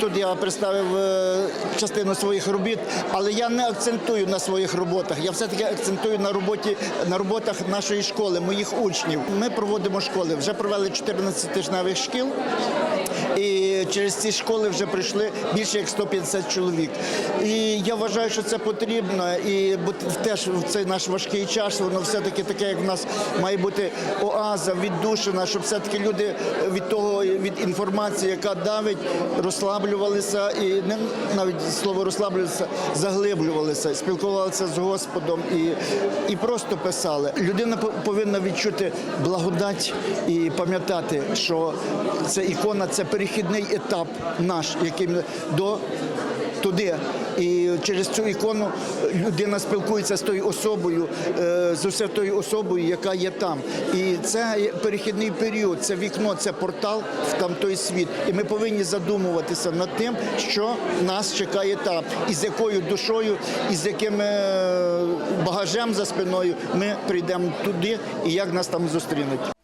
тут я представив е, частину своїх робіт, але я не акцентую на своїх роботах. Я все-таки акцентую на роботі на роботах нашої школи, моїх учнів. Ми проводимо школи. Вже провели 14 тижневих шкіл. І через ці школи вже прийшли більше як 150 чоловік. І я вважаю, що це потрібно. І теж в цей наш важкий час воно все-таки таке, як в нас має бути оаза, віддушина, щоб все-таки люди від того від інформації, яка давить, розслаблювалися і не навіть слово розслаблювалися, заглиблювалися, спілкувалися з Господом і, і просто писали. Людина повинна відчути благодать і пам'ятати, що це ікона, це перехідний етап наш, який до туди. І через цю ікону людина спілкується з тою особою, е, з усе тою особою, яка є там. І це перехідний період, це вікно, це портал в там той світ. І ми повинні задумуватися над тим, що нас чекає там, і з якою душою, і з яким е, багажем за спиною ми прийдемо туди, і як нас там зустрінуть.